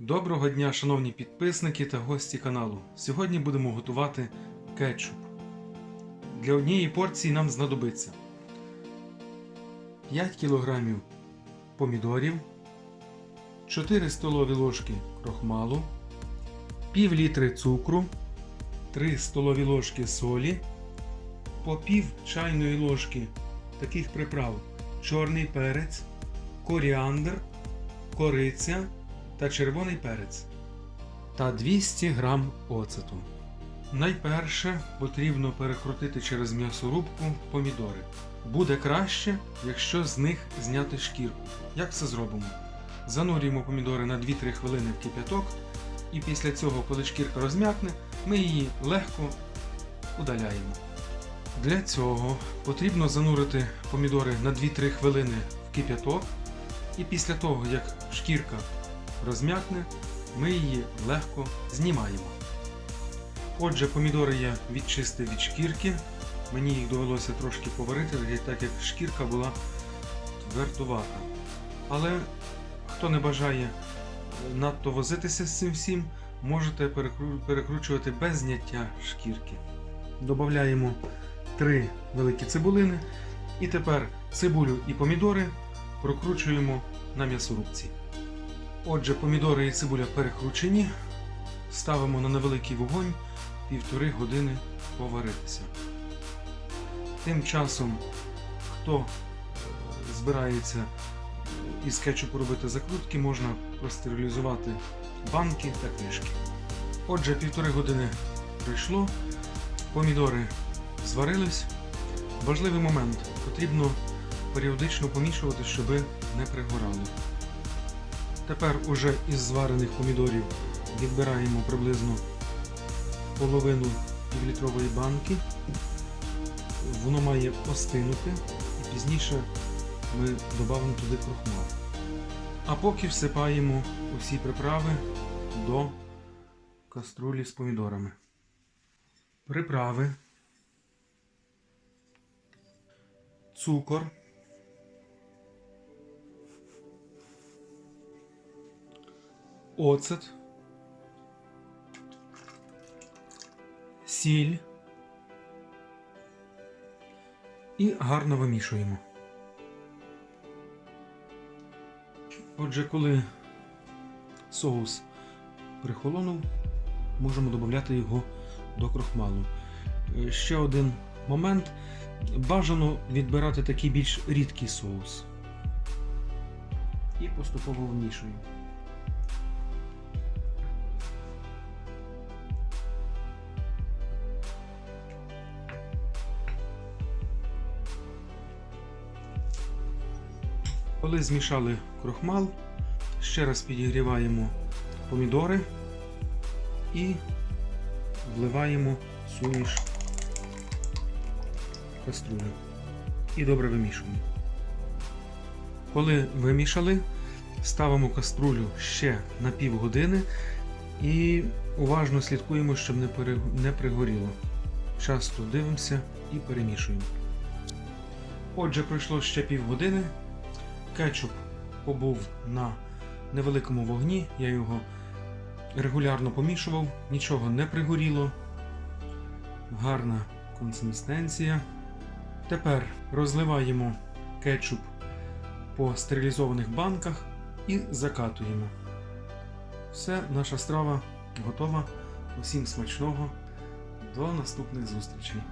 Доброго дня, шановні підписники та гості каналу. Сьогодні будемо готувати кетчуп. Для однієї порції нам знадобиться 5 кг помідорів, 4 столові ложки крохмалу, пів літри цукру, 3 столові ложки солі, по пів чайної ложки таких приправ чорний перець, коріандр, кориця та червоний перець та 200 г оцету. Найперше потрібно перекрутити через м'ясорубку помідори. Буде краще, якщо з них зняти шкірку. Як це зробимо? Занурюємо помідори на 2-3 хвилини в кип'яток, і після цього, коли шкірка розм'якне, ми її легко удаляємо. Для цього потрібно занурити помідори на 2-3 хвилини в кип'яток, і після того, як шкірка розм'якне, ми її легко знімаємо. Отже, помідори я відчистив від шкірки. Мені їх довелося трошки поварити, так як шкірка була твердувата. Але хто не бажає надто возитися з цим всім, можете перекручувати без зняття шкірки. Додаємо 3 великі цибулини. І тепер цибулю і помідори прокручуємо на м'ясорубці. Отже, помідори і цибуля перекручені. Ставимо на невеликий вогонь півтори години поваритися. Тим часом, хто е, збирається із кетчупу робити закрутки, можна простерилізувати банки та кришки. Отже, півтори години пройшло, помідори зварились. Важливий момент потрібно періодично помішувати, щоб не пригорали. Тепер уже із зварених помідорів відбираємо приблизно половину півлітрової банки. Воно має остинути і пізніше ми додамо туди крохмал. А поки всипаємо усі приправи до каструлі з помідорами. Приправи, цукор. Оцет, сіль і гарно вимішуємо. Отже, коли соус прихолонув, можемо додати його до крохмалу. Е, Ще один момент. Бажано відбирати такий більш рідкий соус. І поступово вмішуємо. Коли змішали крохмал, ще раз підігріваємо помідори і вливаємо суміш каструлю. І добре вимішуємо. Коли вимішали, ставимо каструлю ще на півгодини і уважно слідкуємо, щоб не, пригоріло. Часто дивимося і перемішуємо. Отже, пройшло ще півгодини. Кетчуп побув на невеликому вогні, я його регулярно помішував, нічого не пригоріло. Гарна консистенція. Тепер розливаємо кетчуп по стерилізованих банках і закатуємо. Все, наша страва готова. Усім смачного. До наступних зустрічей!